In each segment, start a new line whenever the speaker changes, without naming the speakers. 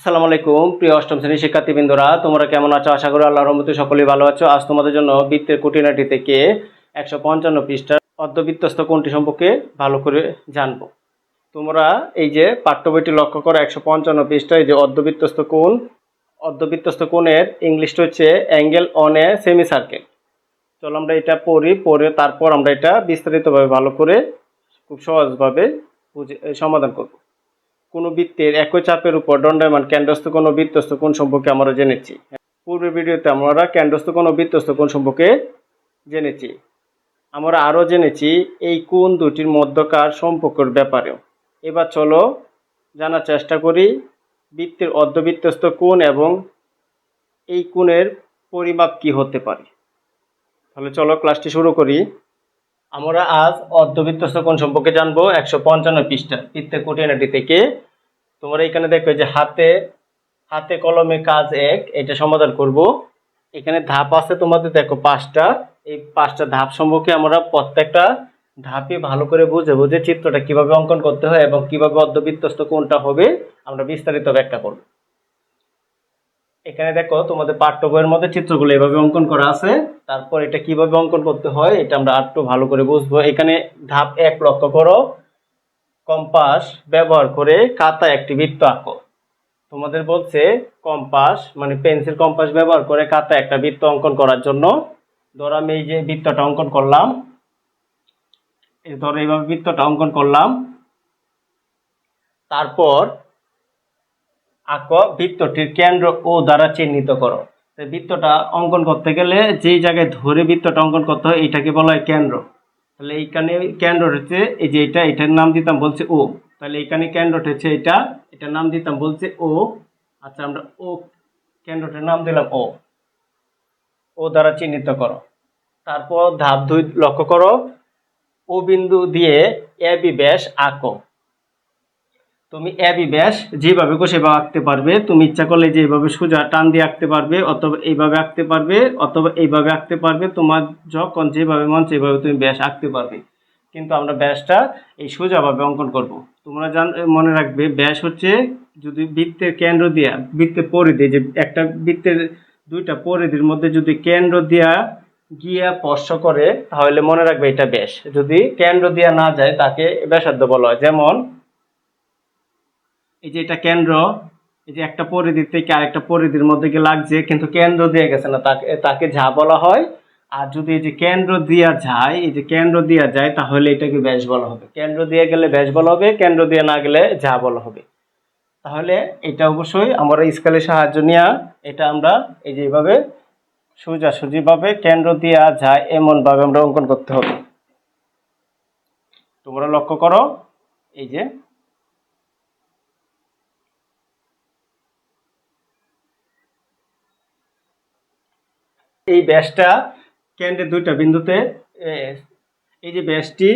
আসসালামু আলাইকুম, প্রিয় অষ্টম শ্রেণির শিক্ষার্থীবৃন্দরা, তোমরা কেমন আছো? আশা করি আল্লাহর রহমতে সকলেই ভালো আছো। আজ তোমাদের জন্য বৃত্তের কুটিনাটি থেকে একশো পঞ্চান্ন পৃষ্ঠার অর্ধবৃত্তস্ত কোণটি সম্পর্কে ভালো করে জানব। তোমরা এই যে পাঠ্য বইটি লক্ষ্য করো, একশো পঞ্চান্ন পৃষ্ঠায় যে অর্ধবৃত্তস্ত কোণ অর্ধবৃত্তস্ত কোণের ইংলিশটা হচ্ছে angle on a semicircle চলো আমরা এটা পড়ি, পড়ে তারপর আমরা এটা বিস্তারিতভাবে ভালো করে খুব সহজভাবে বুঝে, সমাধান করব। কোনো বৃত্তের একই চাপের উপর দণ্ডায়মান কেন্দ্রস্থ কোনো বৃত্তস্থ কোণ সম্পর্কে আমরা জেনেছি। পূর্বের ভিডিওতে আমরা কেন্দ্রস্থ ও বৃত্তস্থ কোণ সম্পর্কে জেনেছি। আমরা আরও জেনেছি এই কোণ দুটির মধ্যকার সম্পর্কের ব্যাপারেও। এবার চলো জানার চেষ্টা করি বৃত্তের অর্ধবৃত্তস্থ কোণ এবং এই কোণের পরিমাপ কি হতে পারে। তাহলে চলো ক্লাসটি শুরু করি। আমরা আজ অর্ধবৃত্তস্থ কোণ সম্পর্কে জানব? একশো পঞ্চান্ন পৃষ্ঠা। বৃত্তের কুটিনাটি থেকে তোমরা এখানে দেখো যে হাতে হাতে কলমে কাজ এক, এটা সমাধান করব। এখানে ধাপ আছে তোমাদের, দেখো পাঁচটা। এই পাঁচটা ধাপ সম্পর্কে আমরা প্রত্যেকটা ধাপে ভালো করে বুঝে বুঝে চিত্রটা কীভাবে অঙ্কন করতে হয় এবং কীভাবে অর্ধবৃত্তস্থ কোনটা হবে। আমরা বিস্তারিত ব্যাখ্যা করব। এখানে দেখো তোমাদের পাঠ্য বইয়ের মধ্যে চিত্রগুলো এভাবে অঙ্কন করা আছে। তারপর এটা কীভাবে অঙ্কন করতে হয়, এটা আমরা আরেকটু ভালো করে বুঝব। এখানে ধাপ এক লক্ষ্য করো। কম্পাস ব্যবহার করে খাতায় একটি বৃত্ত আঁকো। তোমাদের বলছে কম্পাস মানে পেন্সিল কম্পাস ব্যবহার করে খাতায় একটা বৃত্ত অঙ্কন করার জন্য। ধরো আমি এই যে বৃত্তটা অঙ্কন করলাম। ধরো এইভাবে বৃত্তটা অঙ্কন করলাম। তারপর আঁকো বৃত্তটির কেন্দ্র ও দ্বারা চিহ্নিত করো। বৃত্তটা অঙ্কন করতে গেলে যেই জায়গায় ধরে বৃত্তটা অঙ্কন করতে হয় এটাকে বলা হয় কেন্দ্র। তাহলে এইখানে কেন্দ্র হচ্ছে, এই যে এটা, এটার নাম দিতাম বলছে ও। তাহলে এখানে কেন্দ্রটা হচ্ছে এটা, এটার নাম দিতাম বলছে ও। আচ্ছা আমরা ও কেন্দ্রটার নাম দিলাম ও। ও দ্বারা চিহ্নিত করো। তারপর ধাপ দুই লক্ষ্য করো। ও বিন্দু দিয়ে এ বি ব্যাস আঁকো। তুমি এ বি ব্যাস যেভাবে খুশি সেভাবে আঁকতে পারবে। তুমি ইচ্ছা করলে যে এইভাবে সোজা টান দিয়ে আঁকতে পারবে অথবা এইভাবে আঁকতে পারবে অথবা এইভাবে আঁকতে পারবে। তোমার যখন যেভাবে মন সেইভাবে তুমি ব্যাস আঁকতে পারবে। কিন্তু আমরা ব্যাসটা এই সোজাভাবে অঙ্কন করব। তোমরা জান, মনে রাখবে ব্যাস হচ্ছে যদি বৃত্তের কেন্দ্র দিয়া, বৃত্তের পরিধি, যে একটা বৃত্তের দুইটা পরিধির মধ্যে যদি কেন্দ্র দিয়া গিয়া স্পর্শ করে, তাহলে মনে রাখবে এটা ব্যাস। যদি কেন্দ্র দিয়া না যায়, তাকে ব্যাসার্ধ বলা হয়। যেমন এই যে এটা কেন্দ্র, এই যে একটা পরিধি থেকে আরেকটা পরিধির মধ্যে গিয়ে লাগছে, কিন্তু কেন্দ্র দিয়ে গেছে না, তাকে তাকে যা বলা হয়। আর যদি এই যে কেন্দ্র দিয়া যায়, এই যে কেন্দ্র দিয়া যায়, তাহলে এটাকে ব্যাস বলা হবে। কেন্দ্র দিয়ে গেলে ব্যাস বলা হবে, কেন্দ্র দিয়ে না গেলে যা বলা হবে। তাহলে এটা অবশ্যই আমরা স্কেলের সাহায্য নিয়ে, এটা আমরা এই যে এইভাবে সোজাসুজিভাবে কেন্দ্র দিয়া যায়, এমনভাবে আমরা অঙ্কন করতে হবে। তোমরা লক্ষ্য করো, এই যে এই ব্যাসটা কেন্দ্রের দুইটা বিন্দুতে এই যে ব্যাসটি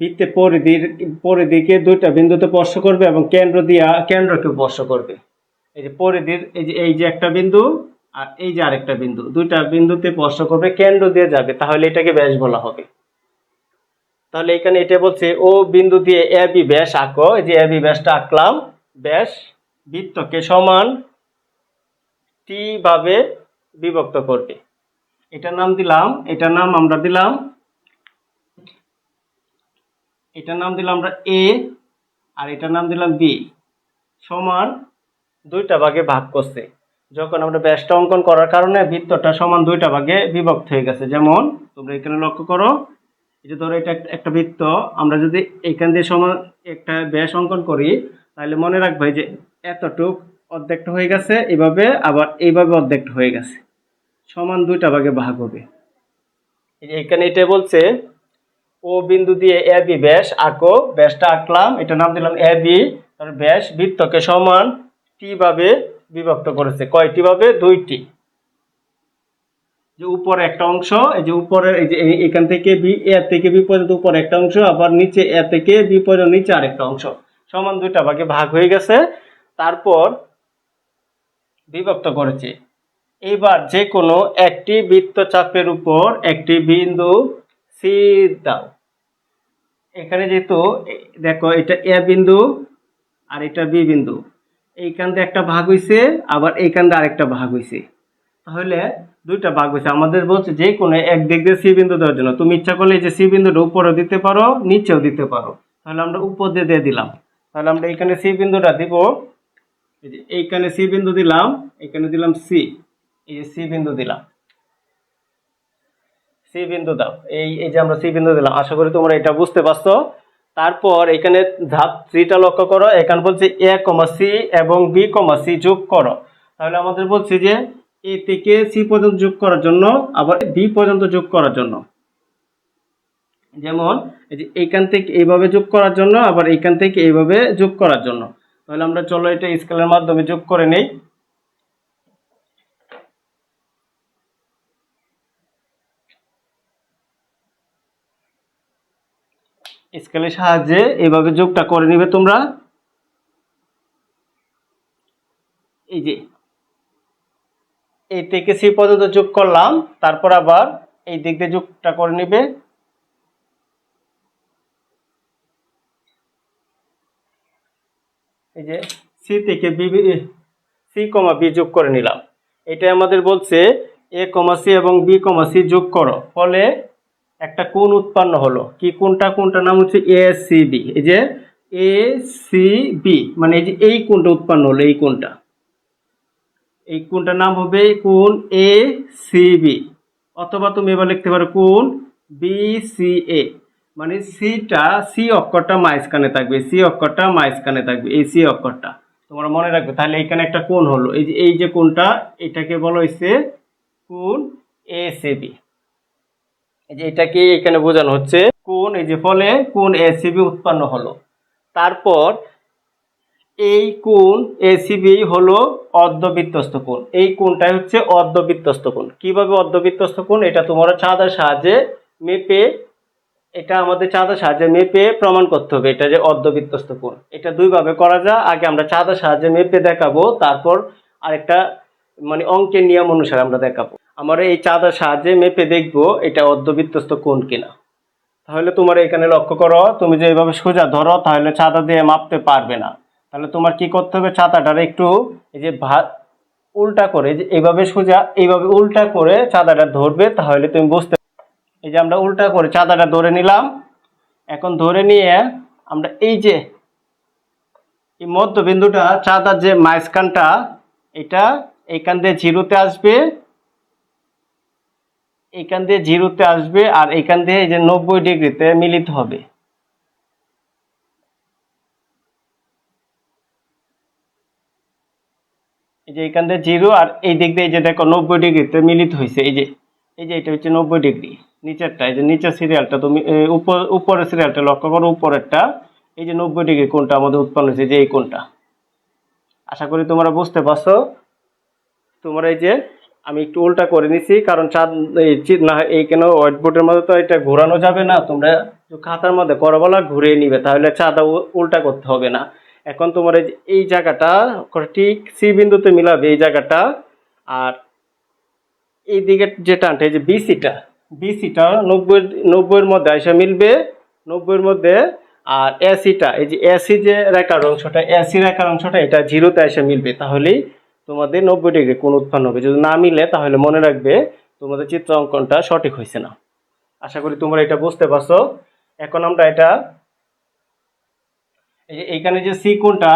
বৃত্তের পরিধির, পরিধিকে দুইটা বিন্দুতে স্পর্শ করবে এবং কেন্দ্র দিয়া, কেন্দ্রকে স্পর্শ করবে। এই যে পরিধির, এই যে এই যে একটা বিন্দু আর এই যে আরেকটা বিন্দু, দুইটা বিন্দুতে স্পর্শ করবে, কেন্দ্র দিয়ে যাবে, তাহলে এটাকে ব্যাস বলা হবে। তাহলে এখানে এটা বলছে, ও বিন্দু দিয়ে এ বি ব্যাস আঁকো, এই যে এ বি ব্যাসটা আঁকলাম, ব্যাস বৃত্তকে সমান টি ভাবে বিভক্ত করবে। এটার নাম দিলাম, এটার নাম আমরা দিলাম, এটার নাম দিলাম আমরা এ আর এটার নাম দিলাম বি সমান দুইটা ভাগে ভাগ করছে। যখন আমরা ব্যাসটা অঙ্কন করার কারণে বৃত্তটা সমান দুইটা ভাগে বিভক্ত হয়ে গেছে। যেমন, তোমরা এখানে লক্ষ্য করো যে ধরো এটা একটা- একটা বৃত্ত, আমরা যদি এখান দিয়ে সমান একটা ব্যাস অঙ্কন করি, তাহলে মনে রাখবে যে এতটুক অর্ধেকটা হয়ে গেছে, এভাবে আবার এইভাবে অর্ধেকটা হয়ে গেছে। সমান দুইটা ভাগে ভাগ হবে। এখানে এটা বলছে, ও বিন্দু দিয়ে এ বি ব্যাস, আঁকো ব্যাসটা আঁকলাম, এটা নাম দিলাম এ বি ব্যাস বৃত্তকে সমান টি ভাবে বিভক্ত করেছে। কয়টি ভাবে? দুইটি। যে উপরে একটা অংশ, এই যে উপরে, এই যে এখান থেকে বি, এ থেকে বি পর্যন্ত উপরে একটা অংশ, আবার নিচে এ থেকে বি পর্যন্ত নিচে আরেকটা অংশ। সমান দুইটা ভাগে ভাগ হয়ে গেছে, তারপর বিভক্ত করেছে। এবার যে কোনো একটি বৃত্তচাপের উপর একটি বিন্দু সি দাও। এখানে যেহেতু দেখো এটা এ বিন্দু আর এটা বি বিন্দু। এইখান দিয়ে একটা ভাগ হইছে, আবার এইখান দিয়ে আরেকটা ভাগ হইছে। তাহলে দুইটা ভাগ হয়েছে আমাদের বলছে যে কোনো এক দিক দিয়ে সি বিন্দু দেওয়ার জন্য। তুমি ইচ্ছা করলে যে সি বিন্দুটা উপরেও দিতে পারো, নিচেও দিতে পারো। তাহলে আমরা উপর দিয়ে দিয়ে দিলাম। তাহলে আমরা এইখানে সি বিন্দুটা দিব। এইখানে সি বিন্দু দিলাম এখানে দিলাম সি এই সি বিন্দু দিলাম। সি বিন্দু দাও। এই এই যে আমরা সি বিন্দু দিলাম, আশা করি তোমরা এটা বুঝতে পারছ। তারপর এখানে ধাপ থ্রিটা লক্ষ্য করো, এখানে বলছে এ কমা সি এবং বি কমা সি যোগ করো। তাহলে আমাদের বলছে যে এ থেকে সি পর্যন্ত যোগ করার জন্য, আবার বি পর্যন্ত যোগ করার জন্য। যেমন, এই যে এইখান থেকে এইভাবে যোগ করার জন্য, আবার এইখান থেকে এইভাবে যোগ করার জন্য। তাহলে আমরা চলো এটা স্কেলের মাধ্যমে যোগ করে নেই। স্কেলের সাহায্যে এইভাবে যোগটা করে নিবে তোমরা। এই যে, এই থেকে সি পর্যন্ত যোগ করলাম, তারপর আবার এই দিক দিয়ে যোগটা করে নিবে। এই যে, সি থেকে বি সি কমা বি যোগ করে নিলাম। এটা আমাদের বলছে, এ কমা সি এবং বি কমা সি যোগ করো। ফলে একটা কোণ উৎপন্ন হলো। কি কোনটা কোনটা নাম হচ্ছে এ সি বি এই যে এ সি বি মানে এই যে এই কোণটা উৎপন্ন হলো, এই কোণটা। এই কোণটার নাম হবে কোণ এ সি বি অথবা তুমি এবার লিখতে পারো কোণ বি সি এ মানে সিটা সি অক্ষরটা মাঝখানে থাকবে সি অক্ষরটা মাঝখানে থাকবে, এই সি অক্ষরটা। তোমরা মনে রাখবে, তাহলে এখানে একটা কোণ হলো। এই যে এই যে কোণটা, এটাকে বলা হয়েছে কোণ এ সি বি এই যে এটাকে এখানে বোঝানো হচ্ছে? কোণ এই যে ফলে কোণ এ সি বি উৎপন্ন হলো? তারপর এই কোণ এসিবি হলো অর্ধবৃত্তস্থ কোণ। এই কোণটাই হচ্ছে অর্ধবৃত্তস্থ কোণ। কীভাবে অর্ধবৃত্তস্থ কোণ? এটা তোমরা চাঁদার সাহায্যে মেপে, এটা আমাদের চাঁদার সাহায্যে মেপে প্রমাণ করতে হবে এটা যে অর্ধবৃত্তস্থ কোণ। এটা দুইভাবে করা যায়। আগে আমরা চাঁদার সাহায্যে মেপে দেখাবো, তারপর আরেকটা মানে অঙ্কের নিয়ম অনুসারে আমরা দেখাবো। আমরা এই চাঁদার সাহায্যে মেপে দেখব এটা অর্ধবৃত্তস্থ কোণ কিনা। তাহলে তোমার এখানে লক্ষ্য করো, তুমি যে এইভাবে সোজা ধরো, তাহলে চাঁদা দিয়ে মাপতে পারবে না। তাহলে তোমার কি করতে হবে? চাঁদাটার একটু এই যে ভাত উল্টা করে, যে এইভাবে সোজা, এইভাবে উল্টা করে চাঁদাটা ধরবে, তাহলে তুমি বুঝতে এই যে আমরা উল্টা করে চাঁদাটা ধরে নিলাম। এখন ধরে নিয়ে আমরা এই যে এই মধ্যবিন্দুটা, চাঁদার যে মাঝখানটা, এটা এইখান দিয়ে জিরোতে আসবে। এইখান দিয়ে জিরোতে আসবে আর এইখান দিয়ে এই যে নব্বই ডিগ্রিতে মিলিত হবে। এই যে এখান দিয়ে জিরো আর এই দিক দিয়ে এই যে দেখো নব্বই ডিগ্রিতে মিলিত হয়েছে। এই যে এই যে এটা হচ্ছে নব্বই ডিগ্রি। নিচেরটা, এই যে নিচের সিরিয়ালটা তুমি উপর, উপরের সিরিয়ালটা লক্ষ্য করো, উপরেরটা। এই যে নব্বই ডিগ্রি কোনটা আমাদের উৎপন্ন হয়েছে, যে এই কোনটা। আশা করি তোমরা বুঝতে পারছ। তোমরা এই যে আমি একটু উল্টা করে নিছি, কারণ চাঁদ, এই না এইখানে হোয়াইট বোর্ডের মধ্যে তো এটা ঘোরানো যাবে না, তোমরা খাতার মধ্যে করো বলা ঘুরিয়ে নিবে, তাহলে চাঁদা উল্টা করতে হবে না। এখন তোমার এই এই জায়গাটা ঠিক সি বিন্দুতে মিলাবে এই জায়গাটা, আর এই দিকে যে টানটা, এই যে বিসিটা বিসিটা নব্বই, নব্বইয়ের মধ্যে এসে মিলবে, নব্বইয়ের মধ্যে, আর এসিটা এই যে এসি যে রেখার অংশটা এসি রেখার অংশটা, এটা জিরোতে এসে মিলবে, তাহলেই তোমাদের নব্বই ডিগ্রি কোণ উৎপন্ন হবে? যদি না মিলে, তাহলে মনে রাখবে তোমাদের চিত্র অঙ্কনটা সঠিক হয়েছে না। আশা করি তোমরা এটা বুঝতে পারছ। এখন আমরা এটা এইখানে যে সি কোণটা,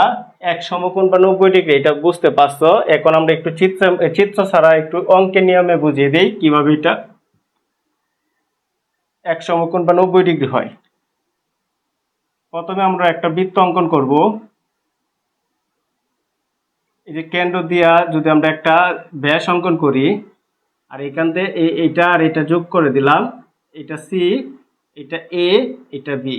এক সমকোণ বা নব্বই ডিগ্রি, এটা বুঝতে পারছ। এখন আমরা একটু চিত্র চিত্র ছাড়া একটু অঙ্কের নিয়মে বুঝিয়ে দিই কীভাবে এটা এক সমকোণ বা নব্বই ডিগ্রি হয়। প্রথমে আমরা একটা বৃত্ত অঙ্কন করব। এই যে কেন্দ্র দিয়া যদি আমরা একটা ব্যাস অঙ্কন করি, আর এখান থেকে এই- এইটা আর এটা যোগ করে দিলাম, এটা সি এটা এ এটা বি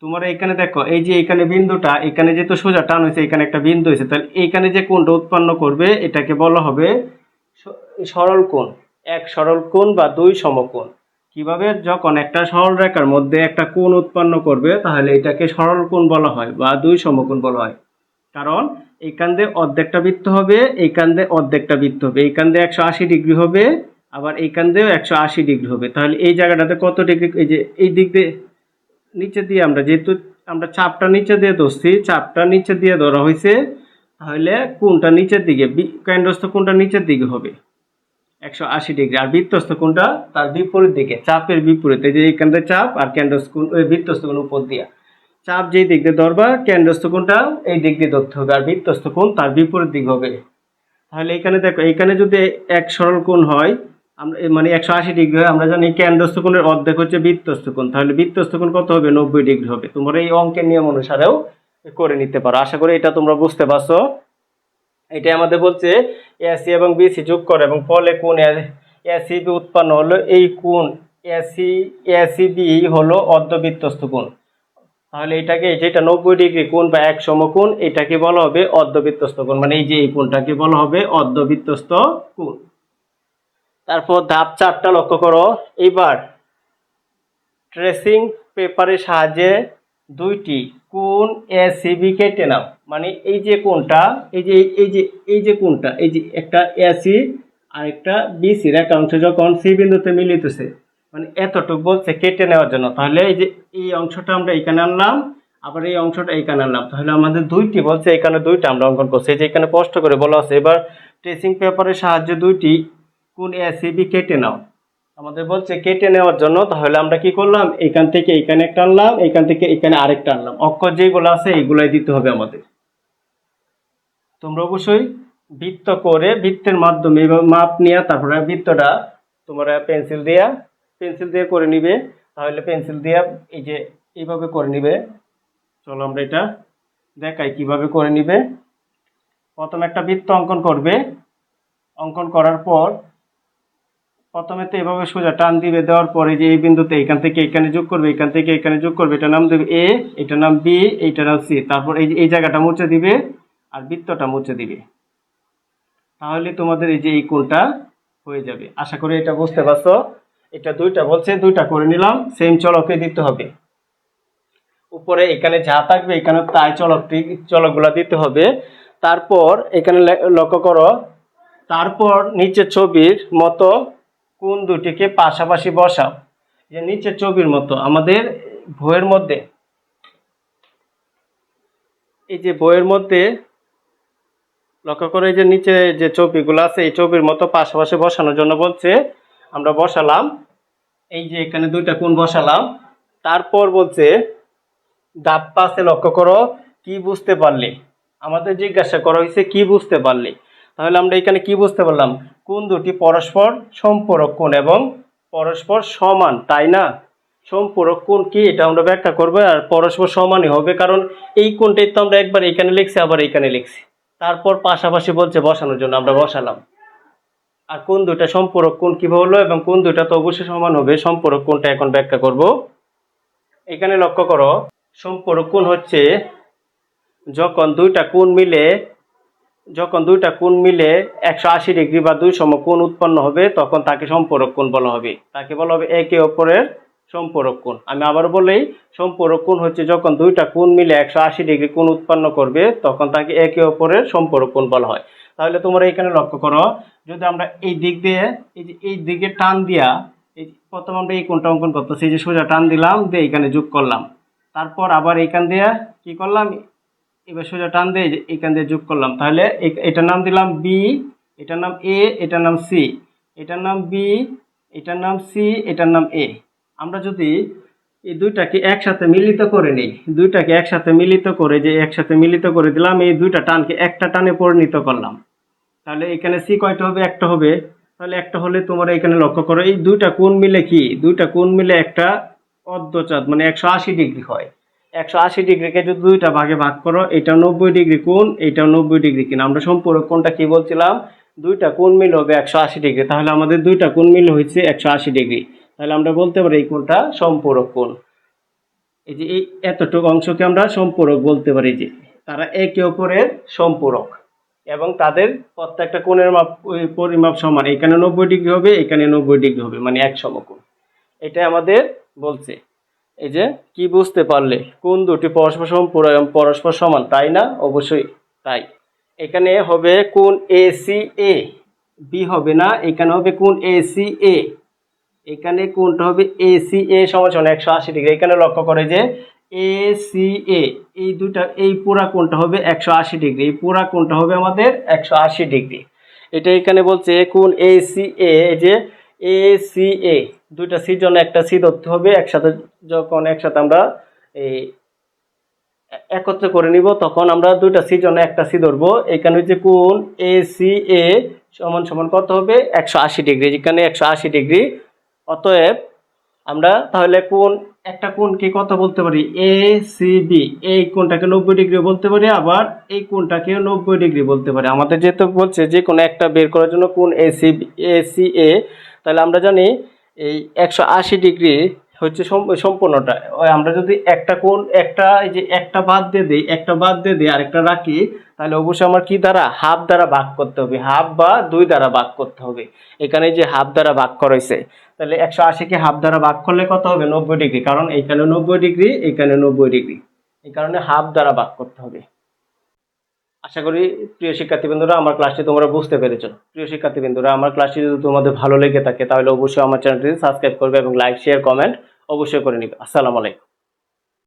তোমরা এখানে দেখো, এই যে এখানে বিন্দুটা, এখানে যেহেতু সোজা টান হয়েছে, এখানে একটা বিন্দু হয়েছে, তাহলে এইখানে যে কোণটা উৎপন্ন করবে, এটাকে বলা হবে সরল কোণ, এক সরল কোণ বা দুই সমকোণ। কীভাবে? যখন একটা সরল রেখার মধ্যে একটা কোণ উৎপন্ন করবে, তাহলে এটাকে সরল কোণ বলা হয় বা দুই সমকোণ বলা হয়। কারণ এইখান দিয়ে অর্ধেকটা বৃত্ত হবে এইখান দিয়ে অর্ধেকটা বৃত্ত হবে। এইখান দিয়ে একশো আশি ডিগ্রি হবে, আবার এইখান দিয়েও একশো আশি ডিগ্রি হবে। তাহলে এই জায়গাটাতে কত ডিগ্রি এই যে এই দিক দিয়ে নিচে দিয়ে আমরা যেহেতু আমরা চাপটা নিচে দিয়ে ধরছি, চাপটা নিচে দিয়ে ধরা হয়েছে, তাহলে কোনটা নিচের দিকে? কেন্দ্রস্থ কোনটা নিচের দিকে হবে? একশো আশি ডিগ্রি। আর বৃত্তস্থ কোনটা? তার বিপরীত দিকে, চাপের বিপরীতে। যে এইখানটা চাপ আর কেন্দ্রস্থ বৃত্তস্থ কোন উপর দিয়া। চাপ যেই দিক দিয়ে ধরবা, কেন্দ্রস্থ এই দিক দিয়ে ধরতে হবে, আর বৃত্তস্থ কোণ তার বিপরীত দিক হবে। তাহলে এখানে দেখো, এখানে যদি এক সরল কোণ হয়, আমরা মানে একশো আশি ডিগ্রি হয়, আমরা জানি কেন্দ্রস্থ অর্ধেক হচ্ছে বৃত্তস্থ কোণ। তাহলে বৃত্তস্থ কোণ কত হবে? নব্বই ডিগ্রি হবে। তোমরা এই অঙ্কের নিয়ম অনুসারেও করে নিতে পারো। আশা করি এটা তোমরা বুঝতে পারছ। এটা আমাদের বলছে এসি এবং বিসি যোগ করে, এবং ফলে কোন এসিবি উৎপন্ন হলো এই কোণ এসি এসিবি হলো অর্ধবৃত্তস্থ কোণ। তাহলে এটাকে যেটা নব্বই ডিগ্রি কোণ বা এক সমকোণ, এটাকে বলা হবে অর্ধবৃত্তস্থ কোণ। মানে এই যে এই কোণটাকে বলা হবে অর্ধবৃত্তস্থ কোণ। তারপর ধাপ চারটা লক্ষ্য করো। এইবার ট্রেসিং পেপারের সাহায্যে দুইটি কোণ এসিবি কেটে নাও। মানে এই যে কোণটা, এই যে এই যে এই যে কোণটা, এই যে একটা এসি আর একটা বিসির একটা অংশ যখন সি বিন্দুতে মিলিতেছে মানে এতটুকু বলছে কেটে নেওয়ার জন্য। তাহলে এই যে এই অংশটা আমরা এখানে আনলাম, আবার এই অংশটা এখানে আনলাম। তাহলে আমাদের দুইটি বলছে, এখানে দুইটা আমরা অঙ্কন করছি। যে এখানে স্পষ্ট করে বলা আছে, এবার ট্রেসিং পেপারের সাহায্যে দুইটি কোন এসিবি কেটে নাও। আমাদের বলছে কেটে নেওয়ার জন্য, তাহলে আমরা কি করলাম? এখান থেকে এখানে একটা আনলাম, এখান থেকে এখানে আরেকটা আনলাম। অক্ষর যেগুলো আছে, এইগুলাই দিতে হবে আমাদের। তোমরা অবশ্যই বৃত্ত করে বৃত্তের মাধ্যমে মাপ নিয়ে, তারপরে বৃত্তটা তোমরা পেন্সিল দিয়া পেন্সিল দিয়ে করে নিবে। তাহলে পেন্সিল দিয়ে এই যে এইভাবে করে নিবে। চলো আমরা এটা দেখাই কীভাবে করে নিবে। প্রথমে একটা বৃত্ত অঙ্কন করবে। অঙ্কন করার পর প্রথমে তো এভাবে সোজা টান দিবে, দেওয়ার পরে যে এই বিন্দুতে এখান থেকে এখানে যোগ করবে, এখান থেকে এখানে যোগ করবে, এটার নাম দেবে এ, এটার নাম বি, এইটার নাম সি। তারপর এই যে এই জায়গাটা মুছে দিবে আর বৃত্তটা মুছে দিবে। তাহলে তোমাদের এই যে এই কোণটা হয়ে যাবে। আশা করি এটা বুঝতে পারছ। এটা দুইটা বলছে, দুইটা করে নিলাম সেম চলকে দিতে হবে। উপরে এখানে যা থাকবে, এখানে তাই চলকটি, চলকগুলা দিতে হবে। তারপর এখানে লক্ষ্য করো, তারপর নিচে ছবির মতো কোন দুটিকে পাশাপাশি বসাও। যে নিচে ছবির মতো, আমাদের বইয়ের মধ্যে, এই যে বইয়ের মধ্যে, লক্ষ্য করে, এই যে নিচে যে ছবিগুলো আছে, এই ছবির মতো পাশাপাশি বসানোর জন্য বলছে আমরা বসালাম। এই যে এখানে দুইটা কোণ বসালাম। তারপর বলছে ডাব পাশে লক্ষ্য করো, কি বুঝতে পারলে? আমাদের জিজ্ঞাসা করা হয়েছে, কি বুঝতে পারলে? তাহলে আমরা এখানে কি বুঝতে পারলাম? কোন দুটি পরস্পর সম্পূরক কোণ এবং পরস্পর সমান, তাই না? সম্পূরক কোণ কি? এটা আমরা ব্যাখ্যা করব, আর পরস্পর সমানই হবে, কারণ এই কোণটাই তো আমরা একবার এখানে লিখছি, আবার এখানে লিখছি। তারপর পাশাপাশি বলছে, বসানোর জন্য আমরা বসালাম। আর কোন দুইটা সম্পূরক কোন কীভাবে হলো এবং কোন দুইটা তো অবশ্যই সমান হবে, সম্পূরক কোনটা এখন ব্যাখ্যা করব। এখানে লক্ষ্য করো, সম্পূরক কোন হচ্ছে, যখন দুইটা কোন মিলে, যখন দুইটা কোণ মিলে একশো আশি ডিগ্রি বা দুই সম কোণ উৎপন্ন হবে, তখন তাকে সম্পূরক কোণ বলা হবে। তাকে বলা হবে একে অপরের সম্পূরক কোণ। আমি আবার বলেই সম্পূরক কোণ হচ্ছে যখন দুইটা কোণ মিলে একশো আশি ডিগ্রি কোণ উৎপন্ন করবে, তখন তাকে একে অপরের সম্পূরক কোণ বলা হয়। তাহলে তোমরা এখানে লক্ষ্য করো, যদি আমরা এই দিক দিয়ে, এই যে এই দিকে টান দিয়া, এই প্রথম আমরা এই কোনটা অঙ্কন করতেছি, এই যে সোজা টান দিলাম, দিয়ে এখানে যোগ করলাম। তারপর আবার এইখান দিয়ে কি করলাম? এবার সোজা টান দিয়ে এইখান দিয়ে যোগ করলাম। তাহলে এটার নাম দিলাম বি এটার নাম এ এটার নাম সি এটার নাম বি এটার নাম সি এটার নাম এ আমরা যদি এই দুইটাকে একসাথে মিলিত করে নিই, দুইটাকে একসাথে মিলিত করে যে একসাথে মিলিত করে দিলাম, এই দুইটা টানকে একটা টানে পরিণত করলাম। তাহলে এখানে সি কয়টা হবে? একটা হবে। তাহলে একটা হলে তোমরা এখানে লক্ষ্য করো, এই দুইটা কোণ মিলে কি? দুইটা কোণ মিলে একটা অর্ধচাঁদ মানে একশো আশি ডিগ্রি হয়। একশো আশি ডিগ্রিকে যদি দুইটা ভাগে ভাগ করো, এটা নব্বই ডিগ্রি কোণ, এটা নব্বই ডিগ্রি কিনা। আমরা সম্পূর্ণ কোণটা কি বলছিলাম? দুইটা কোণ মিল হবে একশো আশি ডিগ্রি। তাহলে আমাদের দুইটা কোণ মিল হয়েছে একশো আশি ডিগ্রি। তাহলে আমরা বলতে পারি এই কোণটা সম্পূরক কোণ। এই যে এই এতটুকু অংশকে আমরা সম্পূরক বলতে পারি যে, তারা একে অপরের সম্পূরক। এবং তাদের প্রত্যেকটা কোণের মাপ পরিমাপ সমান। এখানে নব্বই ডিগ্রি হবে, এখানে নব্বই ডিগ্রি হবে মানে এক সমকোণ। এটা আমাদের বলছে। এই যে, কি বুঝতে পারলে? কোন দুটি পরস্পর এবং পরস্পর সমান, তাই না? অবশ্যই তাই। এখানে হবে কোন এ সি এ বি হবে না, এখানে হবে কোন এ সি এ এখানে কোনটা হবে এ সি এ সমান সমান, একশো আশি ডিগ্রি। এখানে লক্ষ্য করে যে এ সি এ এই দুটা, এই পুরা কোণটা হবে একশো আশি ডিগ্রি, এই পুরা কোণটা হবে আমাদের একশো আশি ডিগ্রি। এটা এখানে বলছে কোণ এ সি এ যে এ সি এ দুইটা সির জন্য একটা সি ধরতে হবে, একসাথে যখন একসাথে আমরা এই একত্রে করে নিব, তখন আমরা দুইটা সি জন্য একটা সি ধরবো। এখানে হচ্ছে কোণ এ সি এ সমান সমান কত হবে? একশো আশি ডিগ্রি। যেখানে একশো আশি ডিগ্রি। অতএব আমরা তাহলে কোন, একটা কোনকে কত বলতে পারি? এ সি বি এই কোনটাকে নব্বই ডিগ্রি বলতে পারি, আবার এই কোনটাকে নব্বই ডিগ্রি বলতে পারি। আমাদের যেহেতু বলছে যে কোনো একটা বের করার জন্য কোন এ সি এ সি এ তাহলে আমরা জানি এই একশো আশি ডিগ্রি হচ্ছে সম্পূর্ণটা। ওই আমরা যদি একটা কোণ একটা এই যে একটা বাদ দিয়ে দিই, একটা বাদ দিয়ে দিই, আরেকটা রাখি, তাহলে অবশ্যই আমার কি দ্বারা? হাফ দ্বারা ভাগ করতে হবে। হাফ বা দুই দ্বারা ভাগ করতে হবে। এখানে যে হাফ দ্বারা ভাগ করেছে তাহলে একশো আশিকে হাফ দ্বারা ভাগ করলে কত হবে? নব্বই ডিগ্রি। কারণ এইখানে নব্বই ডিগ্রি, এইখানে নব্বই ডিগ্রি। এই কারণে হাফ দ্বারা ভাগ করতে হবে। আশা করি প্রিয় শিক্ষার্থীবৃন্দরা, আমার ক্লাসটি তোমরা বুঝতে পেরেছ। প্রিয় শিক্ষার্থীবৃন্দরা, আমার ক্লাসটি যদি তোমাদের ভালো লেগে থাকে, তাহলে অবশ্যই আমার চ্যানেলটি সাবস্ক্রাইব করবে এবং লাইক শেয়ার কমেন্ট অবশ্যই করে নিবে। আসসালামু আলাইকুম।